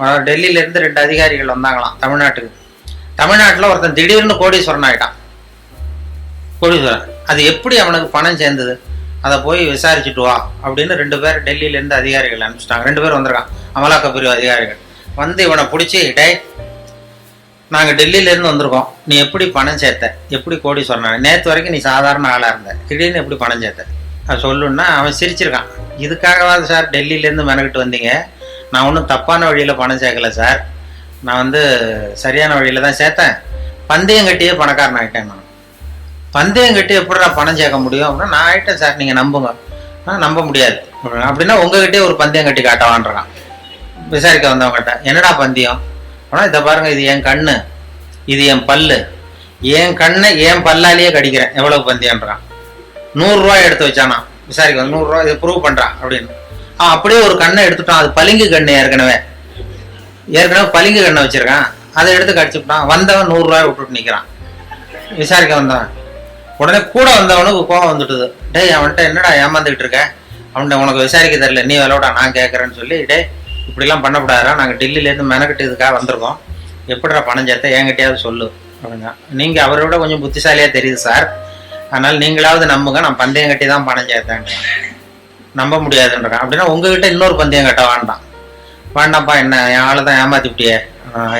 டெல்லியிலேருந்து டெல்லியில இருந்து ரெண்டு அதிகாரிகள் வந்தாங்களாம் தமிழ்நாட்டுக்கு. தமிழ்நாட்டில் ஒருத்தன் திடீர்னு கோடீஸ்வரன் ஆயிட்டான். கோடீஸ்வரன் அது எப்படி அவனுக்கு பணம் சேர்ந்தது? அதை போய் விசாரிச்சுட்டு வா அப்படின்னு ரெண்டு பேர் டெல்லியிலேருந்து அதிகாரிகள் அனுப்பிச்சிட்டாங்க. ரெண்டு பேர் வந்திருக்கான் அமலாக்க பிரிவு அதிகாரிகள். வந்து இவனை பிடிச்சி டேய் நாங்கள் டெல்லியிலேருந்து வந்திருக்கோம். நீ எப்படி பணம் சேர்த்த? எப்படி கோடி சொன்னான் நேற்று வரைக்கும் நீ சாதாரண ஆளாக இருந்த. திடீர்னு எப்படி பணம் சேர்த்த? அது சொல்லுன்னா அவன் சிரிச்சிருக்கான். இதுக்காகவாது சார் டெல்லியிலேருந்து மெனக்கிட்டு வந்தீங்க. நான் ஒன்றும் தப்பான வழியில் பணம் சேர்க்கல சார் நான் வந்து சரியான வழியில் தான் சேர்த்தேன். பந்தயம் கட்டியே பணக்காரன் ஆகிட்டேன் நான். பந்தயம் கட்டி எப்படி நான் பணம் சேர்க்க முடியும்? அப்படின்னா நான் ஆகிட்டேன் சார் நீங்கள் நம்புங்க. ஆ நம்ப முடியாது. அப்படின்னா உங்ககிட்டயே ஒரு பந்தயம் கட்டி காட்டவான்றான். விசாரிக்க வந்தவங்ககிட்ட என்னடா பந்தயம்? ஆனால் இதை பாருங்கள் இது என் கண்ணு. இது என் பல்லு. என் கண்ணை என் பல்லாலேயே கடிக்கிறேன். எவ்வளவு பந்தயம்ன்றான். நூறுரூவா எடுத்து வச்சானா விசாரிக்க நூறுரூவா இதை ப்ரூவ் பண்ணுறான் அப்படின்னு. அப்படியே ஒரு கண்ணை எடுத்துட்டான். அது பளிங்கு கண்ணு ஏற்கனவே. ஏற்கனவே பளிங்கு கண்ணை வச்சிருக்கான். அதை எடுத்து கடிச்சுட்டான் வந்தவன் நூறுரூவாய் விட்டுட்டு நிற்கிறான் விசாரிக்க வந்தவன். உடனே கூட வந்தவனுக்கு கோவம் வந்துட்டுது. டேய் அவன்கிட்ட என்னடா ஏமாந்துக்கிட்டு இருக்க? அவன்கிட்ட உனக்கு விசாரிக்க தெரியல. நீ விளையாடா நான் கேட்குறேன்னு சொல்லி டேய் இப்படிலாம் பண்ணக்கூடாதா நாங்கள் டெல்லியிலேருந்து மெனக்கிட்டு இதுக்காக வந்திருக்கோம். எப்படிடா பணம் சேர்த்த? என்கிட்டயாவது சொல்லு அப்படின்னா. நீங்கள் அவரை விட கொஞ்சம் புத்திசாலியாக தெரியுது சார். அதனால் நீங்களாவது நம்புங்க. நான் பந்தயம் கட்டி தான் பணம் சேர்த்தேன். நம்ப முடியாதுன்றான் அப்படின்னா உங்ககிட்ட இன்னொரு பந்தயம் கட்ட வேண்டாம். வேண்டாம்ப்பா என்ன என் ஆளை தான் ஏமாத்திவிட்டியே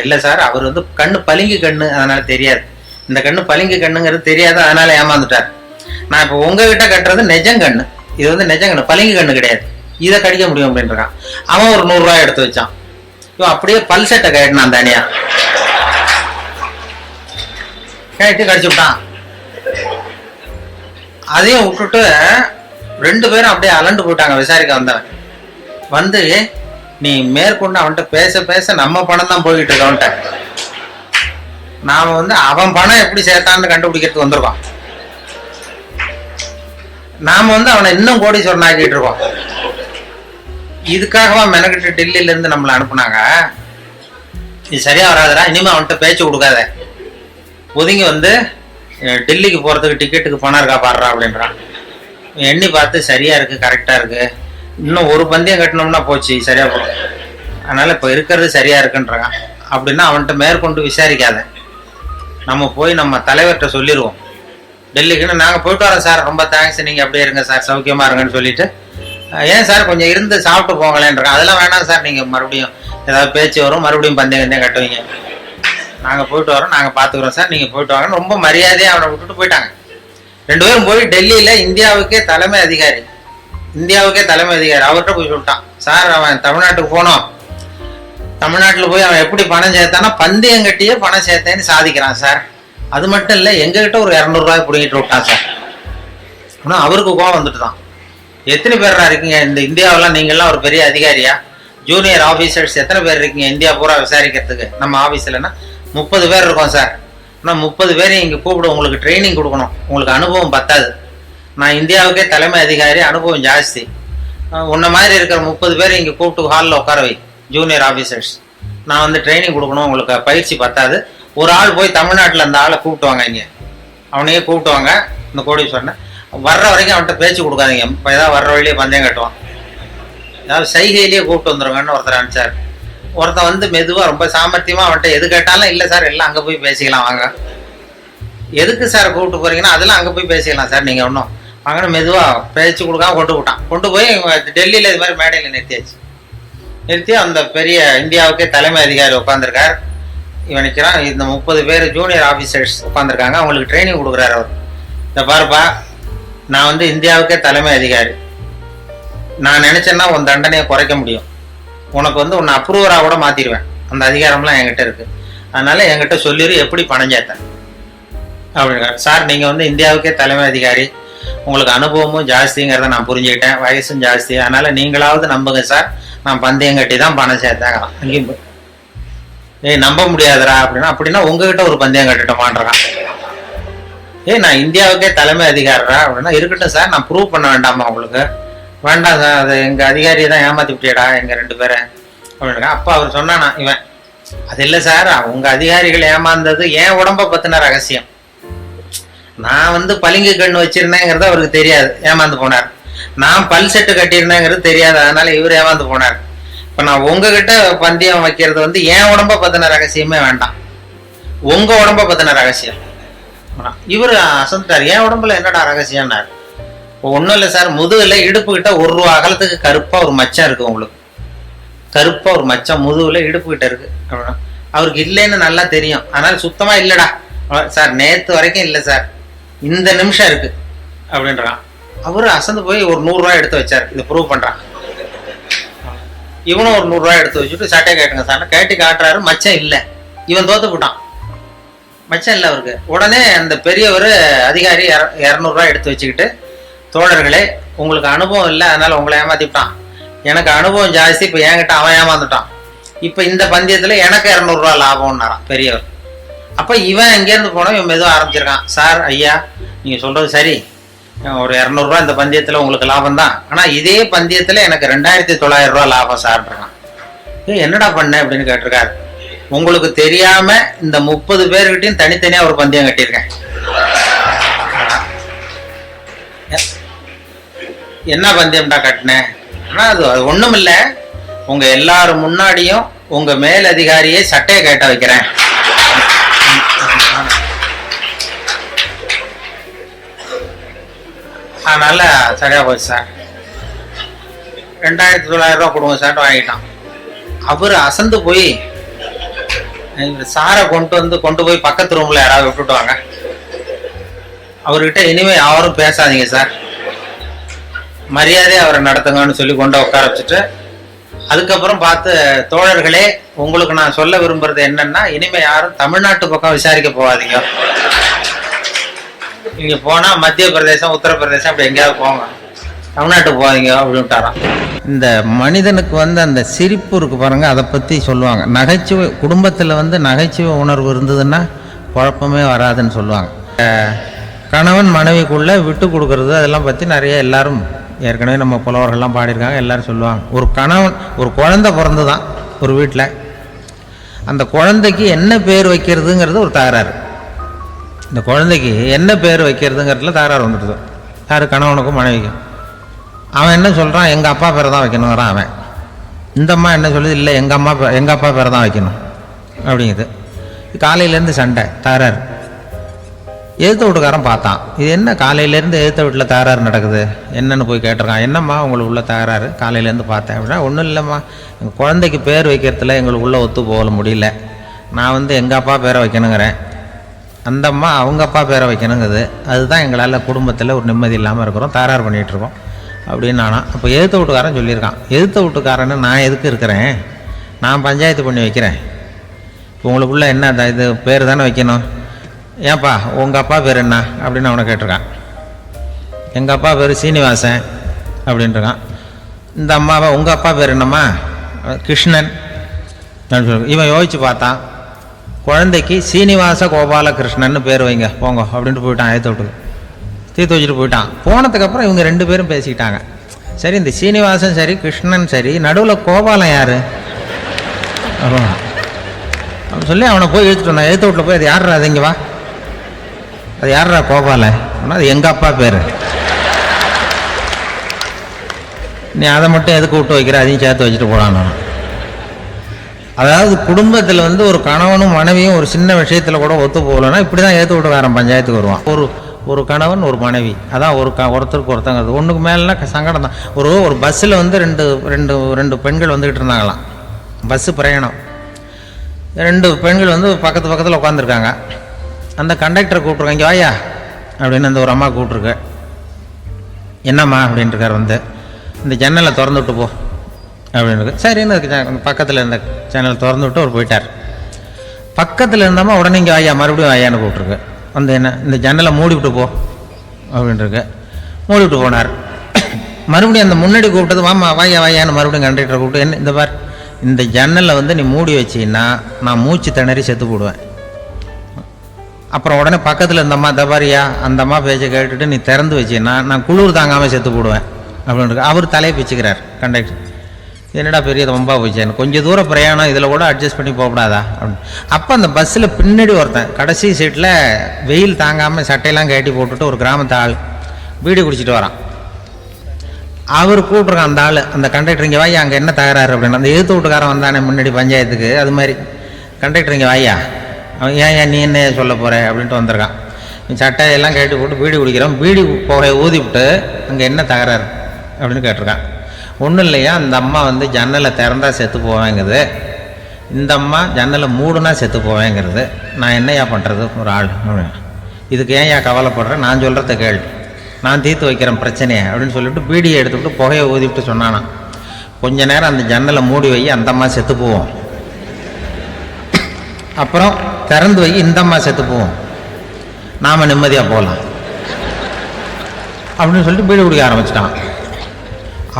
இல்லை சார் அவர் வந்து கண்ணு பளிங்கு கண்ணு அதனால தெரியாது. இந்த கண்ணு பளிங்கு கண்ணுங்கிறது தெரியாது அதனால ஏமாந்துட்டார். நான் இப்போ உங்ககிட்ட கட்டுறது நெஜங்கண்ணு இது வந்து நெஜங்கண்ணு பளிங்கு கண்ணு கிடையாது. இதை கடிக்க முடியும் அப்படின்றான். அவன் ஒரு நூறுரூவா எடுத்து வச்சான். இவன் அப்படியே பல் செட்டை கட்டினான் தனியா. கட்டி கடிச்சு விட்டான். அதையும் விட்டுட்டு ரெண்டு பேரும் அப்படியே அலண்டு போயிட்டாங்க விசாரிக்க வந்தவன் வந்து நீ மேற்கொண்டு அவன்கிட்ட பேச பேச நம்ம பணம் தான் போய்கிட்டு இருக்கவன்ட்ட நாம வந்து அவன் பணம் எப்படி சேர்த்தான்னு கண்டுபிடிக்கிறதுக்கு வந்திருக்கோம். நாம வந்து அவனை இன்னும் கோடீஸ்வரன் ஆக்கிட்டு இருக்கோம். இதுக்காகவா மெனக்கிட்டு டெல்லியில இருந்து நம்மளை அனுப்புனாங்க? இது சரியா வராதுடா இனிமே அவன்கிட்ட பேச்சு கொடுக்காத. ஒதுங்கி வந்து டெல்லிக்கு போறதுக்கு டிக்கெட்டுக்கு பணம் இருக்கா பாடுறா அப்படின்றான். எண்ணி பார்த்து சரியா இருக்கு கரெக்டா இருக்கு. இன்னும் ஒரு பந்தயம் கட்டினோம்னா போச்சு சரியா போகும் அதனால இப்போ இருக்கிறது சரியா இருக்குன்றாங்க அப்படின்னா அவன்கிட்ட மேற்கொண்டு விசாரிக்காத. நம்ம போய் நம்ம தலைவர்கிட்ட சொல்லிடுவோம் டெல்லிக்குன்னு நாங்கள் போயிட்டு வரோம் சார் ரொம்ப தேங்க்ஸ் நீங்கள் அப்படியே இருங்க சார் சௌக்கியமாக இருங்கன்னு சொல்லிட்டு. ஏன் சார் கொஞ்சம் இருந்து சாப்பிட்டு போங்களேன்றாங்க அதெல்லாம் வேணாம் சார் நீங்கள் மறுபடியும் ஏதாவது பேச்சு வரும் மறுபடியும் பந்தயம் கந்தயம் கட்டுவீங்க. நாங்கள் போயிட்டு வரோம் நாங்கள் பார்த்துக்குறோம் சார் நீங்கள் போயிட்டு வாங்க. ரொம்ப மரியாதையாக அவனை விட்டுட்டு போயிட்டாங்க. ரெண்டு பேரும் போய் டெல்லியில் இந்தியாவுக்கே தலைமை அதிகாரி. இந்தியாவுக்கே தலைமை அதிகாரி. அவர்கிட்ட போய் சொல்லிட்டான். சார் அவன் தமிழ்நாட்டுக்கு போனோம். தமிழ்நாட்டில் போய் அவன் எப்படி பணம் சேர்த்தானா பந்தயம் கட்டியே பணம் சேர்த்தேன்னு சாதிக்கிறான் சார். அது மட்டும் இல்லை எங்ககிட்ட ஒரு இரநூறுவாய் பிடிங்கிட்டு விட்டான் சார். ஆனால் அவருக்கு கோவம் வந்துட்டு தான் எத்தனை பேரா இருக்கீங்க? இந்த இந்தியாவெல்லாம் நீங்கள்லாம் ஒரு பெரிய அதிகாரியா? ஜூனியர் ஆஃபீஸர்ஸ் எத்தனை பேர் இருக்கீங்க? இந்தியா பூரா விசாரிக்கிறதுக்கு. நம்ம ஆஃபீஸ்லன்னா முப்பது பேர் இருக்கோம் சார். ஆனால் முப்பது பேரையும் இங்கே கூப்பிட உங்களுக்கு ட்ரைனிங் கொடுக்கணும். உங்களுக்கு அனுபவம் பத்தாது. நான் இந்தியாவுக்கே தலைமை அதிகாரி அனுபவம் ஜாஸ்தி. உன்ன மாதிரி இருக்கிற முப்பது பேர் இங்கே கூப்பிட்டு ஹாலில் உட்கார வை ஜூனியர் ஆஃபீஸர்ஸ் நான் வந்து ட்ரைனிங் கொடுக்கணும் உங்களுக்கு பயிற்சி பத்தாது. ஒரு ஆள் போய் தமிழ்நாட்டில் அந்த ஆளை கூப்பிட்டு வாங்க இங்கே. அவனையே கூப்பிட்டு வாங்க இந்த கோடீஸ்வரனை. வர்ற வரைக்கும் அவன்கிட்ட பேச்சு கொடுக்காதீங்க. இப்போ ஏதாவது வர்ற வழியே பந்தயம் கட்டுவான். ஏதாவது சைகையிலேயே கூப்பிட்டு வந்துருங்கன்னு ஒருத்தர் அனுப்பிச்சார். ஒருத்தன் வந்து மெதுவாக ரொம்ப சாமர்த்தியமாக அவன்கிட்ட எது கேட்டாலும் இல்லை சார் எல்லாம் அங்கே போய் பேசிக்கலாம் வாங்க. எதுக்கு சார் கூப்பிட்டு போறீங்கன்னா அதெல்லாம் அங்கே போய் பேசிக்கலாம் சார் நீங்கள் ஒன்றும் வாங்கன்னு மெதுவாக பேச்சு கொடுக்காம கொண்டு விட்டான் கொண்டு போய் டெல்லியில் இது மாதிரி மேடையில் நிறுத்தியாச்சு. நிறுத்தி அந்த பெரிய இந்தியாவுக்கே தலைமை அதிகாரி உட்காந்துருக்கார் இவனுக்கிறான் இந்த முப்பது பேர் ஜூனியர் ஆஃபீஸர்ஸ் உட்காந்துருக்காங்க அவங்களுக்கு ட்ரைனிங் கொடுக்குறாரு அவர். இந்த பாருப்பா நான் வந்து இந்தியாவுக்கே தலைமை அதிகாரி. நான் நினச்சேன்னா உன் தண்டனையை குறைக்க முடியும். உனக்கு வந்து உன்னை அப்ரூவராக கூட மாற்றிடுவேன் அந்த அதிகாரம்லாம் என்கிட்ட இருக்குது அதனால் என்கிட்ட சொல்லிடு எப்படி பணம் சேர்த்தேன் அப்படிங்கிறார் சார் நீங்கள் வந்து இந்தியாவுக்கே தலைமை அதிகாரி. உங்களுக்கு அனுபவமும் ஜாஸ்திங்கிறத நான் புரிஞ்சுக்கிட்டேன். வயசும் ஜாஸ்தி. அதனால் நீங்களாவது நம்புங்க சார். நான் பந்தயம் கட்டி தான் பணம் சேர்த்தேன் அங்கேயும் ஏய் நம்ப முடியாதுடா அப்படின்னா அப்படின்னா உங்ககிட்ட ஒரு பந்தயம் கட்டிட்டோமான்றான். ஏய் நான் இந்தியாவுக்கே தலைமை அதிகாரா அப்படின்னா இருக்கட்டும் சார். நான் ப்ரூவ் பண்ண வேண்டாமா உங்களுக்கு? வேண்டாம் சார் அது எங்கள் அதிகாரியை தான் ஏமாத்தி விட்டியடா எங்கள் ரெண்டு பேரை. அப்படின்னு அப்பா அவர் சொன்னானா இவன் அது இல்லை சார் உங்கள் அதிகாரிகள் ஏமாந்தது என் உடம்ப பற்றின ரகசியம்? நான் வந்து பளிங்கு கண்ணு வச்சிருந்தேங்கிறது அவருக்கு தெரியாது ஏமாந்து போனார். நான் பல் செட்டு கட்டியிருந்தேங்கிறது தெரியாது அதனால இவர் ஏமாந்து போனார். இப்போ நான் உங்ககிட்ட பந்தயம் வைக்கிறது வந்து என் உடம்ப பற்றின ரகசியமே வேண்டாம். உங்கள் உடம்ப பற்றின ரகசியம். இவர் அசந்துட்டார். என் உடம்புல என்னடா ரகசியம்னாரு? ஒன்றும் இல்லை சார் முதுகில் இடுப்பு கிட்ட ஒரு ரூபா அகலத்துக்கு கருப்பாக ஒரு மச்சம் இருக்கு உங்களுக்கு. கருப்பாக ஒரு மச்சம் முதுகில் இடுப்பு கிட்ட இருக்கு. அப்படின்னா அவருக்கு இல்லைன்னு நல்லா தெரியும். ஆனால் சுத்தமாக இல்லைடா. சார் நேற்று வரைக்கும் இல்லை சார். இந்த நிமிஷம் இருக்கு. அப்படின்றான். அவர் அசந்து போய் ஒரு நூறுரூவா எடுத்து வச்சார். இதை ப்ரூவ் பண்றான். இவனும் ஒரு நூறுரூவா எடுத்து வச்சுட்டு சட்டை கேட்டுங்க சார். கேட்டு காட்டுறாரு. மச்சம் இல்லை. இவன் தோத்து போட்டான். மச்சம் இல்லை அவருக்கு. உடனே அந்த பெரியவர் அதிகாரி இரநூறுவா எடுத்து வச்சுக்கிட்டு தோழர்களே உங்களுக்கு அனுபவம் இல்லை அதனால உங்களை ஏமாத்திட்டான். எனக்கு அனுபவம் ஜாஸ்தி இப்போ என்கிட்ட அவன் ஏமாந்துட்டான். இப்போ இந்த பந்தயத்தில் எனக்கு இரநூறுவா லாபம்னாரான் பெரியவர். அப்போ இவன் எங்கேருந்து போனால் இவன் மெதுவாக ஆரம்பிச்சிருக்கான். சார் ஐயா நீங்கள் சொல்கிறது சரி. ஒரு இரநூறுவா இந்த பந்தயத்தில் உங்களுக்கு லாபம் தான் ஆனால் இதே பந்தயத்தில் எனக்கு ரெண்டாயிரத்தி தொள்ளாயிரம் ரூபா லாபம் சார்ன்றான் ஏய் என்னடா பண்ண? அப்படின்னு கேட்டிருக்காரு. உங்களுக்கு தெரியாமல் இந்த முப்பது பேர்கிட்டையும் தனித்தனியாக ஒரு பந்தயம் கட்டியிருக்கேன். என்ன பந்தயம்டா கட்டினேன் ஆனால் அது அது ஒன்றும் இல்லை உங்கள் எல்லாரும் முன்னாடியும் உங்கள் மேல் அதிகாரியே சட்டையை கேட்ட வைக்கிறேன். அதனால் சரியாக போச்சு சார். ரெண்டாயிரத்தி தொள்ளாயிரம் ரூபா கொடுங்க சார் வாங்கிட்டான். அவர் அசந்து போய் சாரை கொண்டு வந்து கொண்டு போய் பக்கத்து ரூமில் யாராவது விட்டுட்டு வாங்க. அவர்கிட்ட இனிமேல் யாரும் பேசாதீங்க சார். மரியாதையை அவரை நடத்துங்கன்னு சொல்லி கொண்டு உட்கார வச்சுட்டு அதுக்கப்புறம் பார்த்து தோழர்களே உங்களுக்கு நான் சொல்ல விரும்புறது என்னன்னா இனிமே யாரும் தமிழ்நாட்டு பக்கம் விசாரிக்க போகாதீங்க. இங்க போனா மத்திய பிரதேசம் உத்தரப்பிரதேசம் அப்படி எங்கேயாவது போங்க. தமிழ்நாட்டுக்கு போகாதீங்க அப்படின்ட்டாராம். இந்த மனிதனுக்கு வந்து அந்த சிரிப்பு இருக்கு பாருங்க அதை பத்தி சொல்லுவாங்க. நகைச்சுவை குடும்பத்தில் வந்து நகைச்சுவை உணர்வு இருந்ததுன்னா குழப்பமே வராதுன்னு சொல்லுவாங்க. கணவன் மனைவிக்குள்ள விட்டு கொடுக்கறது அதெல்லாம் பற்றி நிறைய எல்லாரும் ஏற்கனவே நம்ம புலவர்கள்லாம் பாடியிருக்காங்க எல்லோரும் சொல்லுவாங்க. ஒரு கணவன் ஒரு குழந்தை பிறந்து தான் ஒரு வீட்டில் அந்த குழந்தைக்கு என்ன பேர் வைக்கிறதுங்கிறது ஒரு தகராறு. இந்த குழந்தைக்கு என்ன பேர் வைக்கிறதுங்கிறதுல தகராறு வந்துடுது. யார்? கணவனுக்கும் மனைவிக்கும். அவன் என்ன சொல்கிறான் எங்கள் அப்பா பேரை தான் வைக்கணுங்கிறான் அவன். இந்த அம்மா என்ன சொல்லுது? இல்லை எங்கள் அம்மா எங்கள் அப்பா பேரை தான் வைக்கணும். அப்படிங்குது. காலையிலேருந்து சண்டை தகராறு. எழுத்த வீட்டுக்காரன் பார்த்தான். இது என்ன காலையிலேருந்து எழுத்த வீட்டில் தகராறு நடக்குது? என்னென்னு போய் கேட்டிருக்கான். என்னம்மா உங்களுக்கு உள்ள தகராறு? காலையிலேருந்து பார்த்தேன் அப்படின்னா ஒன்றும் இல்லைம்மா. எங்கள் குழந்தைக்கு பேர் வைக்கிறதுல எங்களுக்கு உள்ளே ஒத்து போகல முடியல. நான் வந்து எங்கள் அப்பா பேரை வைக்கணுங்கிறேன். அந்த அம்மா அவங்க அப்பா பேரை வைக்கணுங்குது. அதுதான் எங்களால் குடும்பத்தில் ஒரு நிம்மதி இல்லாமல் இருக்கிறோம் தகராறு பண்ணிகிட்ருக்கோம் அப்படின்னு நானா அப்போ எழுத்த வீட்டுக்காரன் சொல்லியிருக்கான். எழுத்த வீட்டுக்காரன்னு நான் எதுக்கு இருக்கிறேன்? நான் பஞ்சாயத்து பண்ணி வைக்கிறேன். இப்போ உங்களுக்குள்ள என்ன த- இது பேர் தானே வைக்கணும்? ஏன்பா உங்கள் அப்பா பேர் என்ன? அப்படின்னு அவனை கேட்டிருக்கான். எங்கள் அப்பா பேர் சீனிவாசன் அப்படின்ட்டுருக்கான் இந்த அம்மாவை உங்கள் அப்பா பேர் என்னம்மா? கிருஷ்ணன் இவன் யோசிச்சு பார்த்தான் குழந்தைக்கு சீனிவாச கோபாலகிருஷ்ணன்னு பேர் வைங்க போங்க அப்படின்ட்டு போயிட்டான் ஏற்ற விட்டுது. தீர்த்து வச்சுட்டு போயிட்டான். போனதுக்கப்புறம் இவங்க ரெண்டு பேரும் பேசிக்கிட்டாங்க. சரி இந்த சீனிவாசன் சரி கிருஷ்ணன் சரி நடுவில் கோபாலன் யார்? அப்புறம் அப்படின்னு சொல்லி அவனை போய் இழுத்துட்டு வந்தான். எழுத்து வீட்டில் போய் அது யார் அது இங்கே வா. அது யாரா கோபால? அப்படின்னா அது எங்கள் அப்பா பேர். நீ அதை மட்டும் எதுக்கு விட்டு வைக்கிற? அதையும் சேர்த்து வச்சுட்டு போடான் நான். அதாவது குடும்பத்தில் வந்து ஒரு கணவனும் மனைவியும் ஒரு சின்ன விஷயத்தில் கூட ஒத்து போகலன்னா இப்படி தான் ஏற்று விட்டுக்காரன் பஞ்சாயத்துக்கு வருவான். ஒரு ஒரு கணவன் ஒரு மனைவி. அதான் ஒரு க ஒருத்தருக்கு ஒருத்தங்கிறது. ஒன்றுக்கு மேலேனா சங்கடம் தான். ஒரு ஒரு பஸ்ஸில் வந்து ரெண்டு ரெண்டு ரெண்டு பெண்கள் வந்துக்கிட்டு இருந்தாங்களாம். பஸ்ஸு பிரயாணம். ரெண்டு பெண்கள் வந்து பக்கத்து பக்கத்தில் உட்காந்துருக்காங்க அந்த கண்டக்டரை கூப்பிட்ருக்கேன் இங்கே வாயா அப்படின்னு அந்த ஒரு அம்மா கூப்பிட்ருக்கு என்னம்மா? அப்படின்ட்டுருக்கார் வந்து. இந்த ஜன்னலை திறந்து விட்டு போ. அப்படின்னு சரின்னு அதுக்கு பக்கத்தில் இருந்த ஜன்னலை திறந்து விட்டு அவர் போயிட்டார். பக்கத்தில் இருந்தம்மா உடனே இங்கே வாயா மறுபடியும் வாயான்னு கூப்பிட்ருக்கு வந்து என்ன இந்த ஜன்னலை மூடி விட்டு போ. அப்படின்ட்டுருக்கு மூடி விட்டு போனார். மறுபடியும் அந்த முன்னாடி கூப்பிட்டது வாமா வாயா வாயான்னு மறுபடியும் கண்டக்டரை கூப்பிட்டு என்ன இந்த பார் இந்த ஜன்னலை வந்து நீ மூடி வச்சின்னா நான் மூச்சு திணறி செத்து போடுவேன். அப்புறம் உடனே பக்கத்தில் இந்த அம்மா தபாரியா அந்த அம்மா பேச்சை கேட்டுட்டு நீ திறந்து வச்சீன்னா நான் குளிர் தாங்காமல் செத்து போடுவேன். அப்படின்னு அவர் தலையை பிச்சுக்கிறார் கண்டக்டர். என்னடா பெரிய ரொம்ப போச்சேன் கொஞ்சம் தூரம் பிரயாணம் இதில் கூட அட்ஜஸ்ட் பண்ணி போகக்கூடாதா? அப்படின்னு. அப்போ அந்த பஸ்ஸில் பின்னாடி ஒருத்தன் கடைசி சீட்டில் வெயில் தாங்காமல் சட்டையெல்லாம் கட்டி போட்டுட்டு ஒரு கிராமத்து ஆள் பீடி குடிச்சிட்டு வரான். அவர் கூப்பிட்ருக்கான் அந்த ஆள் அந்த கண்டக்டர் இங்கே வாயா அங்கே என்ன தகராறு? அப்படின்னு. அந்த எழுத்து வீட்டுக்காரன் வந்தானே முன்னாடி பஞ்சாயத்துக்கு அது மாதிரி. கண்டக்டர் இங்கே வாயா அவன் ஏன் ஏன் நீ என்ன சொல்ல போகிற அப்படின்ட்டு வந்திருக்கான். சட்டையெல்லாம் கேட்டு போட்டு பீடி குடிக்கிறோம். பீடி புகையை ஊதி விட்டு அங்கே என்ன தகராறு அப்படின்னு கேட்டிருக்கான். ஒன்றும் இல்லையா அந்த அம்மா வந்து ஜன்னலை திறந்தா செத்து போவேங்குது. இந்த அம்மா ஜன்னலை மூடுனா செத்து போவேங்கிறது. நான் என்னையா பண்ணுறது ஒரு ஆள் இதுக்கு ஏன் ஏன் கவலைப்படுறேன் நான் சொல்கிறத கேள். நான் தீர்த்து வைக்கிறேன் பிரச்சனையை அப்படின்னு சொல்லிட்டு பீடியை எடுத்துக்கிட்டு புகையை ஊதிவிட்டு சொன்னானாம். கொஞ்ச நேரம் அந்த ஜன்னலை மூடி வை அந்த அம்மா செத்து போவோம். அப்புறம் திறந்து வை இந்த அம்மா செத்து போவோம் நாம் நிம்மதியாக போகலாம் அப்படின்னு சொல்லிட்டு பீடு குடிக்க ஆரம்பிச்சிட்டான்.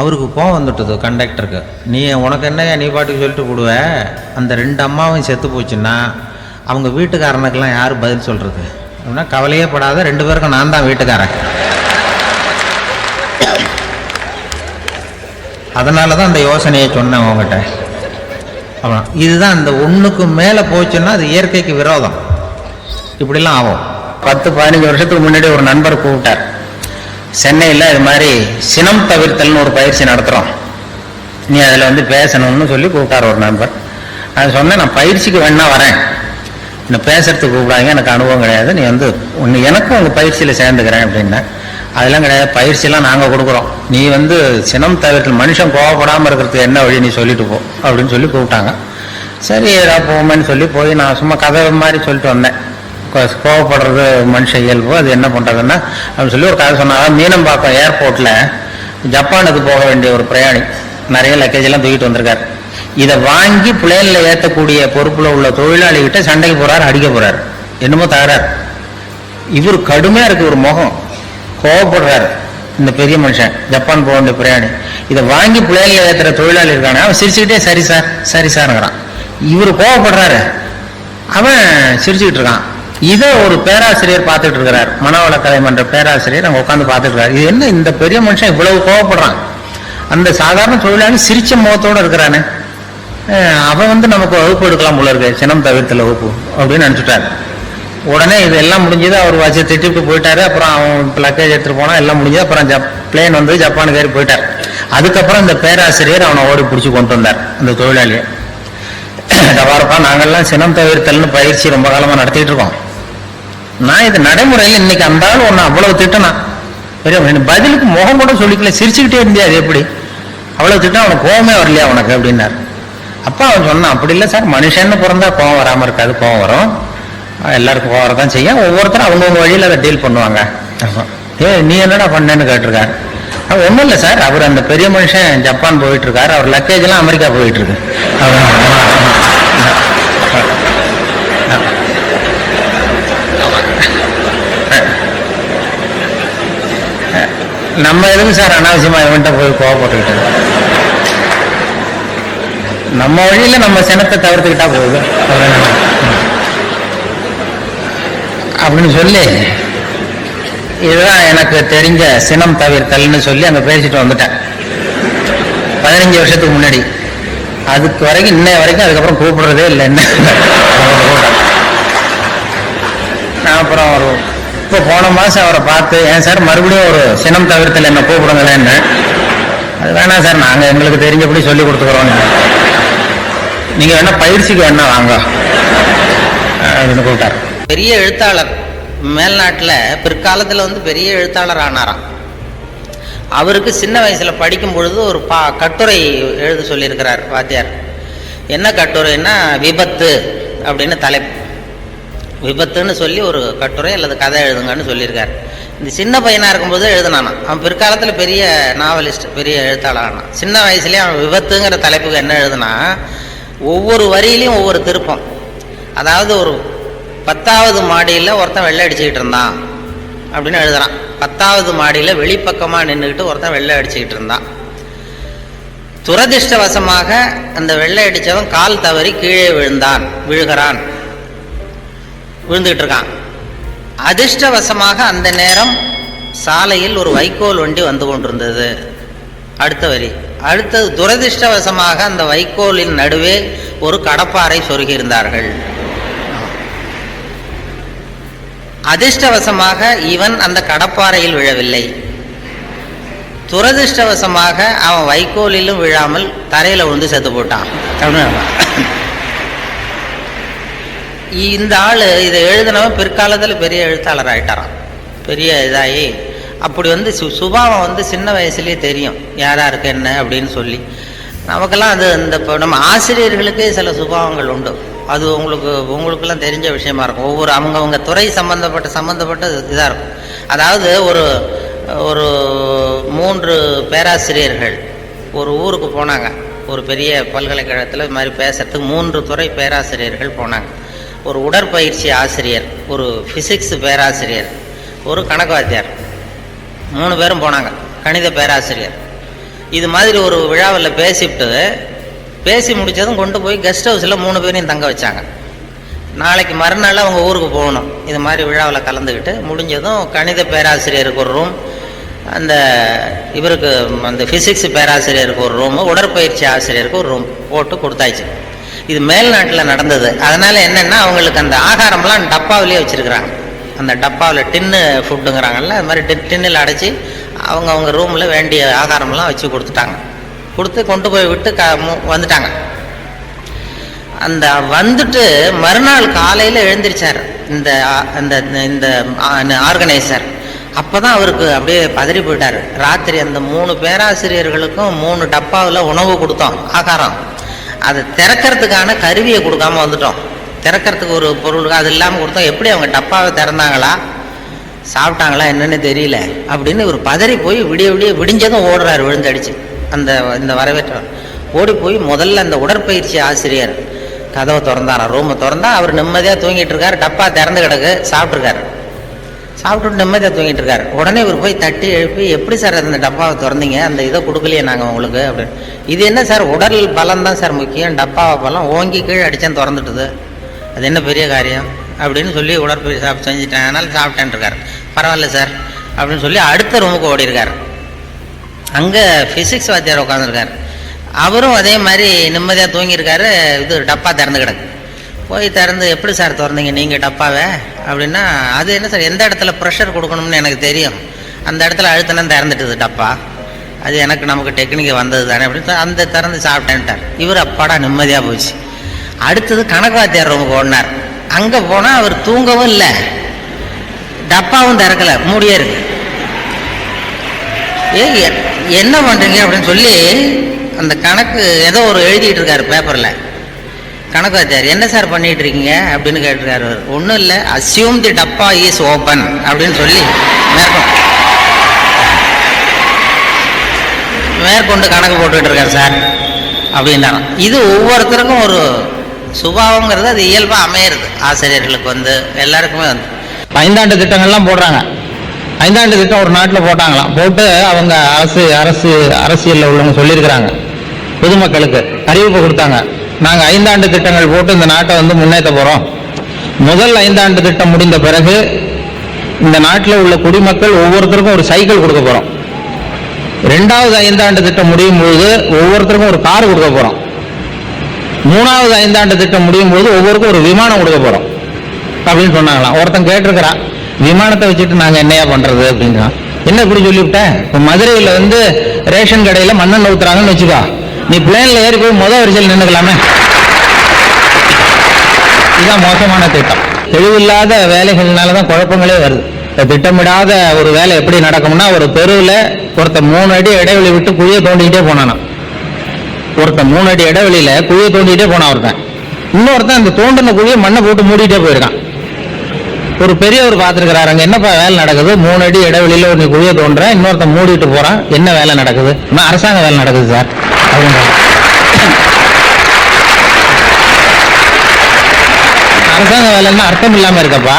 அவருக்கு கோவம் வந்துட்டது கண்டக்டருக்கு நீ உனக்கு என்னய்யா நீ பாட்டுக்கு சொல்லிட்டு போடுவ? அந்த ரெண்டு அம்மாவும் செத்து போச்சுன்னா அவங்க வீட்டுக்காரனுக்கெல்லாம் யார் பதில் சொல்கிறது அப்படின்னா கவலையே படாத ரெண்டு பேருக்கும் நான் தான் வீட்டுக்காரன். அதனால தான் அந்த யோசனையை சொன்னேன் உங்ககிட்ட அப்புறம் இதுதான் இந்த ஒன்றுக்கு மேலே போச்சுன்னா அது இயற்கைக்கு விரோதம். இப்படிலாம் ஆகும். பத்து பதினஞ்சு வருஷத்துக்கு முன்னாடி ஒரு நண்பர் கூப்பிட்டார். சென்னையில் இது மாதிரி சினம் தவிர்த்தல்னு ஒரு பயிற்சி நடத்துகிறோம் நீ அதில் வந்து பேசணும்னு சொல்லி கூப்பிட்டார் ஒரு நண்பர். நான் சொன்னேன் நான் பயிற்சிக்கு வேணா வரேன். என்னை பேசுறதுக்கு கூப்பிடாங்க எனக்கு அனுபவம் கிடையாது. நீ வந்து ஒன்று எனக்கும் உங்கள் பயிற்சியில் சேர்ந்துக்கிறேன் அப்படின்னேன். அதெல்லாம் கிடையாது. பயிற்சியெல்லாம் நாங்கள் கொடுக்குறோம். நீ வந்து சினம் தவிர்த்து மனுஷன் கோவப்படாமல் இருக்கிறதுக்கு என்ன வழி? நீ சொல்லிட்டு போ அப்படின்னு சொல்லி கூப்பிட்டாங்க. சரி ஏதா போவோமேன்னு சொல்லி போய் நான் சும்மா கதை மாதிரி சொல்லிட்டு வந்தேன். கோவப்படுறது மனுஷ இயல்பு அது என்ன பண்ணுறதுன்னா அப்படின்னு சொல்லி ஒரு கதை சொன்னாங்க. மீனம்பாக்கம் ஏர்போர்ட்டில் ஜப்பானுக்கு போக வேண்டிய ஒரு பிரயாணி நிறைய லக்கேஜ் எல்லாம் தூக்கிட்டு வந்திருக்காரு. இதை வாங்கி பிளேனில் ஏற்றக்கூடிய பொறுப்பில் உள்ள தொழிலாளிகிட்ட சண்டைக்கு போகிறார் அடிக்க போகிறார் என்னமோ தகராறு. இவர் கடுமையாக இருக்குது ஒரு முகம். கோவப்படுறாரு. இந்த பெரிய மனுஷன். ஜப்பான் போக வேண்டிய பிரயாணி இதை வாங்கி பிளேனில் ஏற்றுற தொழிலாளி இருக்கானே அவன் சிரிச்சுக்கிட்டே சரி சார் சரி சார்ங்கிறான் இவர் கோவப்படுறாரு. அவன் சிரிச்சுக்கிட்டு இருக்கான். இதை ஒரு பேராசிரியர் பார்த்துட்டு இருக்கிறார். மனவள கலைமன்ற பேராசிரியர் அங்கே உட்காந்து பார்த்துட்டு இருக்காரு. இது என்ன இந்த பெரிய மனுஷன் இவ்வளவு கோவப்படுறான்? அந்த சாதாரண தொழிலாளி சிரிச்ச முகத்தோட இருக்கிறானே. அவன் வந்து நமக்கு வகுப்பு எடுக்கலாம் போல இருக்கு. சினம் தவிர்த்தல வகுப்பு அப்படின்னு நினச்சிட்டாரு. உடனே இது எல்லாம் முடிஞ்சது அவர் வச்சு திட்டிட்டு போயிட்டாரு. அப்புறம் அவன் லக்கேஜ் எடுத்துட்டு போனால் எல்லாம் முடிஞ்சது. அப்புறம் ஜப் பிளேன் வந்து ஜப்பானுக்கு ஏறி போயிட்டார். அதுக்கப்புறம் இந்த பேராசிரியர் அவனை ஓடி பிடிச்சி கொண்டு வந்தார் அந்த தொழிலாளியை. இந்த நாங்கள்லாம் சினம் தவிர்த்தல்னு பயிற்சி ரொம்ப காலமாக நடத்திட்டு இருக்கோம். நான் இது நடைமுறையில் இன்னைக்கு அந்த ஆள் ஒன்று அவ்வளவு திட்டினான். பெரிய எனக்கு பதிலுக்கு முகம் கூட சொல்லிக்கல. சிரிச்சுக்கிட்டே இருந்தியா அது எப்படி? அவ்வளவு திட்டம் அவனுக்கு கோவமே வரலையா உனக்கு அப்படின்னாரு. அப்பா அவன் சொன்னான் அப்படி இல்லை சார். மனுஷன்னு பிறந்தா கோவம் வராமல் இருக்காது. கோவம் வரும். எல்லாருக்கும் கோவம் வரதான் செய்யும். ஒவ்வொருத்தரும் அவங்கவுங்க வழியில் அதை டீல் பண்ணுவாங்க. ஏ நீ என்னடா பண்ணேன்னு கேட்டிருக்காரு. அவன் ஒன்றும் இல்லை சார். அவர் அந்த பெரிய மனுஷன் ஜப்பான் போயிட்டு இருக்காரு அவர் லக்கேஜ் எல்லாம் அமெரிக்கா போயிட்டு இருக்கு நம்ம எதுக்கு சார் அனாவசியமா இவன்ட்ட போய் கோவப்பட்டுக்கிட்டு நம்ம வழியில நம்ம சினத்தை தவிர்த்துக்கிட்டா போகுது அப்படின்னு சொல்லி இதுதான் எனக்கு தெரிஞ்ச சினம் தவிர்த்தல்னு சொல்லி அங்கே பேசிட்டு வந்துட்டேன். பதினஞ்சு வருஷத்துக்கு முன்னாடி. அதுக்கு வரைக்கும் இன்னைய வரைக்கும் அதுக்கப்புறம் கூப்பிடுறதே இல்லை. என்ன? நான் அப்புறம் ஒரு இப்போ போன மாதம் அவரை பார்த்து ஏன் சார் மறுபடியும் ஒரு சினம் தவிர்த்தல் என்ன கூப்பிடுங்களேன்னு அது வேணாம் சார் நாங்கள் எங்களுக்கு தெரிஞ்சபடி சொல்லி கொடுத்துக்குறோம் நீங்கள் வேணால் பயிற்சிக்கு வேணா வாங்க. அப்படின்னு கூப்பிட்டார். பெரிய எழுத்தாளர் மேல்நாட்டில் பிற்காலத்தில் வந்து பெரிய எழுத்தாளர் ஆனாராம் அவருக்கு சின்ன வயசில் படிக்கும் பொழுது ஒரு பா கட்டுரை எழுத சொல்லியிருக்கிறார் வாத்தியார். என்ன கட்டுரைன்னா விபத்து அப்படின்னு தலைப்பு. விபத்துன்னு சொல்லி ஒரு கட்டுரை அல்லது கதை எழுதுங்கன்னு சொல்லியிருக்கார். இந்த சின்ன பையனாக இருக்கும்போது எழுதினானா அவன் பிற்காலத்தில் பெரிய நாவலிஸ்ட் பெரிய எழுத்தாளர் ஆனான் சின்ன வயசுலேயே அவன் விபத்துங்கிற தலைப்புக்கு என்ன எழுதுனா ஒவ்வொரு வரியிலையும் ஒவ்வொரு திருப்பம். அதாவது ஒரு பத்தாவது மாடியில் ஒருத்தன் வெள்ளை அடிச்சுக்கிட்டு இருந்தான் அப்படின்னு எழுதுகிறான் பத்தாவது மாடியில் வெளிப்பக்கமாக நின்றுக்கிட்டு ஒருத்தன் வெள்ளை அடிச்சுக்கிட்டு இருந்தான். துரதிர்ஷ்டவசமாக அந்த வெள்ளை அடித்தவன் கால் தவறி கீழே விழுந்தான் விழுகிறான் விழுந்துகிட்டு இருக்கான். அதிர்ஷ்டவசமாக அந்த நேரம் சாலையில் ஒரு வைக்கோல் வண்டி வந்து கொண்டிருந்தது. அடுத்த வரி. அடுத்தது துரதிர்ஷ்டவசமாக அந்த வைக்கோலின் நடுவே ஒரு கடப்பாறை சொருகியிருந்தார்கள். அதிர்ஷ்டவசமாக இவன் அந்த கடப்பாறையில் விழவில்லை. துரதிர்ஷ்டவசமாக அவன் வைக்கோலிலும் விழாமல் தரையில் விழுந்து செத்து போட்டான். இந்த ஆள் இதை எழுதினவன் பிற்காலத்தில் பெரிய எழுத்தாளர் ஆயிட்டாராம் பெரிய இதாகி அப்படி வந்து சு சுபாவம் வந்து சின்ன வயசுலேயே தெரியும். யார் யாருக்கு என்ன அப்படின்னு சொல்லி. நமக்கெல்லாம் அது இந்த இப்போ நம்ம ஆசிரியர்களுக்கே சில சுபாவங்கள் உண்டு. அது உங்களுக்கு உங்களுக்கெல்லாம் தெரிஞ்ச விஷயமா இருக்கும். ஒவ்வொரு அவங்கவுங்க துறை சம்மந்தப்பட்ட சம்மந்தப்பட்ட இதாக இருக்கும். அதாவது ஒரு ஒரு மூன்று பேராசிரியர்கள் ஒரு ஊருக்கு போனாங்க. ஒரு பெரிய பல்கலைக்கழகத்தில் இது மாதிரி பேசுறதுக்கு மூன்று துறை பேராசிரியர்கள் போனாங்க. ஒரு உடற்பயிற்சி ஆசிரியர் ஒரு ஃபிசிக்ஸ் பேராசிரியர் ஒரு கணக்கு வாத்தியார் மூணு பேரும் போனாங்க. கணித பேராசிரியர். இது மாதிரி ஒரு விழாவில் பேசிவிட்டு பேசி முடிச்சதும் கொண்டு போய் கெஸ்ட் ஹவுஸில் மூணு பேரையும் தங்க வச்சாங்க. நாளைக்கு மறுநாள் அவங்க ஊருக்கு போகணும். இது மாதிரி விழாவில் கலந்துக்கிட்டு முடிஞ்சதும் கணித பேராசிரியருக்கு ஒரு ரூம் அந்த இவருக்கு அந்த ஃபிசிக்ஸ் பேராசிரியருக்கு ஒரு ரூமு உடற்பயிற்சி ஆசிரியருக்கு ஒரு ரூம் போட்டு கொடுத்தாச்சு. இது மேல்நாட்டில் நடந்தது. அதனால் என்னென்னா அவங்களுக்கு அந்த ஆகாரம்லாம் டப்பாவிலேயே வச்சுருக்குறாங்க. அந்த டப்பாவில் டின்னு ஃபுட்டுங்கிறாங்கல்ல அது மாதிரி டின்னில் அடைச்சி அவங்க அவங்க ரூமில் வேண்டிய ஆகாரம்லாம் வச்சு கொடுத்துட்டாங்க. கொடுத்து கொண்டு போய் விட்டு க மு- வந்துட்டாங்க. அந்த வந்துட்டு மறுநாள் காலையில் எழுந்திரிச்சார். இந்த அந்த இந்த ஆர்கனைசர். அப்போ தான் அவருக்கு அப்படியே பதறி போயிட்டார். ராத்திரி அந்த மூணு பேராசிரியர்களுக்கும் மூணு டப்பாவில் உணவு கொடுத்தோம் ஆகாரம். அதை திறக்கறதுக்கான கருவியை கொடுக்காம வந்துட்டோம். திறக்கறதுக்கு ஒரு பொருள் அது இல்லாமல் கொடுத்தோம். எப்படி அவங்க டப்பாவை திறந்தாங்களா? சாப்பிட்டாங்களா என்னன்னு தெரியல. அப்படின்னு ஒரு பதறி போய் விடிய விடிய விடிஞ்சதும் ஓடுறாரு விழுந்தடிச்சு. அந்த இந்த வரவேற்ற ஓடி போய் முதல்ல அந்த உடற்பயிற்சி ஆசிரியர் கதவை திறந்தாராம் ரூமை திறந்தா அவர் நிம்மதியாக தூங்கிட்டு இருக்காரு. டப்பா திறந்து கிடக்கு சாப்பிட்ருக்காரு சாப்பிட்டுட்டு நிம்மதியாக தூங்கிட்டு இருக்காரு. உடனே இவர் போய் தட்டி எழுப்பி எப்படி சார் அந்த டப்பாவை திறந்தீங்க? அந்த இதை கொடுக்கலையே நாங்கள் உங்களுக்கு அப்படின்னு. இது என்ன சார்? உடல் பலம் தான் சார் முக்கியம். டப்பாவை பலம் ஓங்கி கீழே அடித்தேன் திறந்துட்டுது. அது என்ன பெரிய காரியம்? அப்படின்னு சொல்லி உடற்பயிற்சி சாப்பிட்டு செஞ்சுட்டேன். அதனால சாப்பிட்டேன் இருக்காரு. பரவாயில்ல சார் அப்படின்னு சொல்லி அடுத்த ரூமுக்கு ஓடி இருக்காரு அங்கே ஃபிசிக்ஸ் வாத்தியார் உட்காந்துருக்கார் அவரும் அதே மாதிரி நிம்மதியாக தூங்கியிருக்காரு. இது டப்பா திறந்து கிடக்கு. போய் திறந்து எப்படி சார் திறந்தீங்க? நீங்கள் டப்பாவை? அப்படின்னா அது என்ன சார் எந்த இடத்துல ப்ரெஷர் கொடுக்கணும்னு எனக்கு தெரியும். அந்த இடத்துல அழுத்தினா திறந்துட்டுது டப்பா. அது எனக்கு நமக்கு டெக்னிக் வந்தது தானே. அப்படின்னு அந்த திறந்து சாப்பிட்டேன்ட்டார். இவர் அப்பாடா நிம்மதியாக போச்சு. அடுத்தது கணக்கு வாத்தியார் ரூமுக்கு ஓடினார். அங்கே போனால் அவர் தூங்கவும் இல்லை. டப்பாவும் திறக்கல. மூடியே இருக்குது ஏ என்ன பண்ணுறீங்க அப்படின்னு சொல்லி அந்த கணக்கு ஏதோ ஒரு எழுதிட்டு இருக்காரு பேப்பரில் கணக்கு ஆச்சார் என்ன சார் பண்ணிட்டு இருக்கீங்க? அப்படின்னு கேட்டிருக்காரு அவர். ஒன்றும் இல்லை அசியூம் தி டப்பா இஸ் ஓப்பன் அப்படின்னு சொல்லி மேற்கொண்டு மேற்கொண்டு கணக்கு போட்டுக்கிட்டு இருக்காரு சார். அப்படின்னா இது ஒவ்வொருத்தருக்கும் ஒரு சுபாவங்கிறது அது இயல்பாக அமையிறது. ஆசிரியர்களுக்கு வந்து எல்லாருக்குமே வந்து. ஐந்தாண்டு திட்டங்கள்லாம் போடுறாங்க. ஐந்தாண்டு திட்டம் ஒரு நாட்டில் போட்டாங்களாம். போட்டு அவங்க அரசு அரசு அரசியலில் உள்ளவங்க சொல்லியிருக்கிறாங்க. பொதுமக்களுக்கு அறிவிப்பு கொடுத்தாங்க. நாங்கள் ஐந்தாண்டு திட்டங்கள் போட்டு இந்த நாட்டை வந்து முன்னேற்ற போகிறோம் முதல் ஐந்தாண்டு திட்டம் முடிந்த பிறகு இந்த நாட்டில் உள்ள குடிமக்கள் ஒவ்வொருத்தருக்கும் ஒரு சைக்கிள் கொடுக்க போகிறோம் ரெண்டாவது ஐந்தாண்டு திட்டம் முடியும் பொழுது ஒவ்வொருத்தருக்கும் ஒரு கார் கொடுக்க போகிறோம் மூணாவது ஐந்தாண்டு திட்டம் முடியும் போது ஒவ்வொருக்கும் ஒரு விமானம் கொடுக்க போகிறோம் அப்படின்னு சொன்னாங்களாம். ஒருத்தன் கேட்டிருக்கிறான் விமானத்தை வச்சுட்டு நாங்கள் என்னையா பண்ணுறது அப்படிங்கிறான் என்ன இப்படி சொல்லிவிட்டேன் இப்போ மதுரையில் வந்து ரேஷன் கடையில் மண்ணெண்ணெய் ஊற்றுறாங்கன்னு வச்சுக்கோ. நீ பிளேனில் ஏறி போய் முத வரிசையில் நின்றுக்கலாமே இதுதான் மோசமான திட்டம். தெளிவில்லாத வேலைகள்னால தான் குழப்பங்களே வருது. திட்டமிடாத ஒரு வேலை எப்படி நடக்கும்னா ஒரு தெருவில் ஒருத்தன் மூணு அடி இடைவெளி விட்டு குழியை தோண்டிக்கிட்டே போனானா. ஒருத்தன் மூணு அடி இடைவெளியில் குழியை தோண்டிக்கிட்டே போனான் ஒருத்தன். இன்னொருத்தன் அந்த தோண்டின குழியை மண்ணை போட்டு மூடிக்கிட்டே போயிருக்கான். ஒரு பெரியவர் பார்த்துருக்கிறாரு. அங்கே என்னப்பா வேலை நடக்குது? மூணு அடி இடைவெளியில ஒரு நீ குழியை தோன்ற இன்னொருத்தன் மூடிட்டு போகிறான் என்ன வேலை நடக்குது? இன்னும் அரசாங்க வேலை நடக்குது சார். அப்படின்றான் அரசாங்க வேலைன்னா அர்த்தம் இல்லாமல் இருக்கப்பா.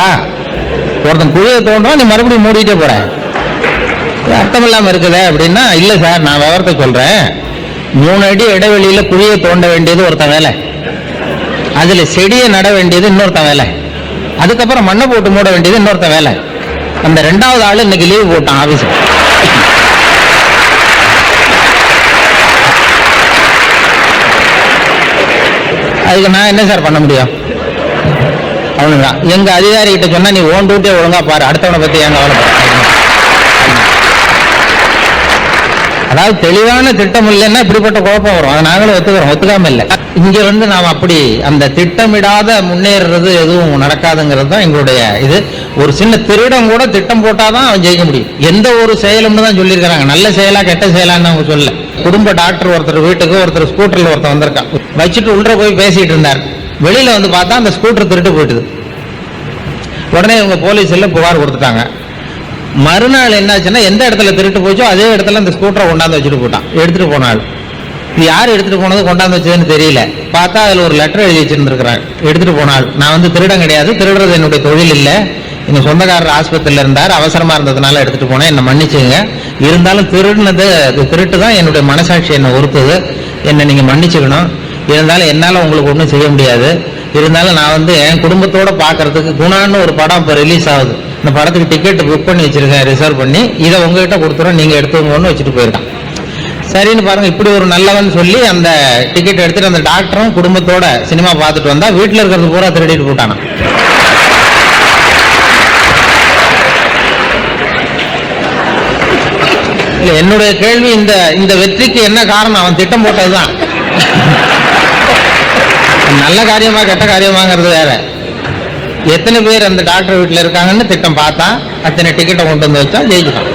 ஒருத்தன் குழியை தோன்றான் நீ மறுபடியும் மூடிட்டே போற. அர்த்தம் இல்லாமல் இருக்குதே அப்படின்னா இல்லை சார் நான் விவரத்தை சொல்கிறேன் மூணு அடி இடைவெளியில் குழியை தோண்ட வேண்டியது ஒருத்தன் வேலை. அதில் செடியை நட வேண்டியது இன்னொருத்தன் வேலை. அதுக்கப்புறம் மண்ணை போட்டு மூட வேண்டியது இன்னொருத்த வேலை. அந்த ரெண்டாவது ஆளு இன்னைக்கு லீவு போட்டான் ஆபீஸ் அதுக்கு நான் என்ன சார் பண்ண முடியும்? அவனுங்க எங்க அதிகாரி கிட்ட சொன்னா நீ ஓன் டூட்டே ஒழுங்கா பாரு அடுத்தவனை பத்தி ஏன் கவலைப்படுற அதாவது தெளிவான திட்டம் இல்லைன்னா இப்படிப்பட்ட குழப்பம் வரும். அதை நாங்களும் ஒத்துக்கிறோம். ஒத்துக்காம இல்லை. இங்க வந்து நாம் அப்படி அந்த திட்டமிடாத முன்னேறுறது எதுவும் நடக்காதுங்கிறது தான் எங்களுடைய இது. ஒரு சின்ன திருடம் கூட திட்டம் போட்டாதான் அவன் ஜெயிக்க முடியும். எந்த ஒரு செயலும்னு தான் சொல்லியிருக்கிறாங்க. நல்ல செயலா கெட்ட செயலான்னு அவங்க சொல்லல. குடும்ப டாக்டர் ஒருத்தர் வீட்டுக்கு ஒருத்தர் ஸ்கூட்டர்ல ஒருத்தர் வந்திருக்கான். வச்சுட்டு உள்ள போய் பேசிட்டு இருந்தார். வெளியில வந்து பார்த்தா அந்த ஸ்கூட்டர் திருட்டு போயிட்டுது. உடனே இவங்க போலீஸ்ல புகார் கொடுத்துட்டாங்க. மறுநாள் என்னாச்சுன்னா எந்த இடத்துல திருட்டு போச்சோ அதே இடத்துல அந்த ஸ்கூட்டரை கொண்டாந்து வச்சுட்டு போட்டான். எடுத்துட்டு போனாள் இது யார் எடுத்துட்டு போனது கொண்டாந்து வச்சதுன்னு தெரியல. பார்த்தா அதில் ஒரு லெட்டர் எழுதி வச்சிருந்துருக்கிறாள். எடுத்துட்டு போனாள் நான் வந்து திருடன் கிடையாது திருடுறது என்னுடைய தொழில் இல்லை. எங்கள் சொந்தக்காரர் ஆஸ்பத்திரியில் இருந்தார் அவசரமாக இருந்ததுனால எடுத்துட்டு போனேன். என்னை மன்னிச்சுங்க. இருந்தாலும் திருடுனது அது திருட்டு தான் என்னுடைய மனசாட்சி என்னை ஒருத்தது. என்னை நீங்கள் மன்னிச்சுக்கணும். இருந்தாலும் என்னால் உங்களுக்கு ஒன்றும் செய்ய முடியாது. இருந்தாலும் நான் வந்து என் குடும்பத்தோடு பார்க்கறதுக்கு குணான்னு ஒரு படம் இப்போ ரிலீஸ் ஆகுது. இந்த படத்துக்கு டிக்கெட் புக் பண்ணி வச்சிருக்கேன் ரிசர்வ் பண்ணி. இதை உங்ககிட்ட கொடுத்துறோம். நீங்கள் எடுத்துக்கோங்கன்னு வச்சுட்டு போயிருக்கான். சரின்னு பாருங்க இப்படி ஒரு நல்லவன் சொல்லி அந்த டிக்கெட் எடுத்துட்டு அந்த டாக்டரும் குடும்பத்தோட சினிமா பார்த்துட்டு வந்தா வீட்டில் இருக்கிறது பூரா திருடிட்டு போட்டானா. இல்லை என்னுடைய கேள்வி இந்த இந்த வெற்றிக்கு என்ன காரணம்? அவன் திட்டம் போட்டதுதான். நல்ல காரியமா கெட்ட காரியமாங்கிறது வேற. எத்தனை பேர் அந்த டாக்டர் வீட்டில் இருக்காங்கன்னு திட்டம் பார்த்தா அத்தனை டிக்கெட்டை கொண்டு வந்து வச்சா ஜெயிக்கலாம்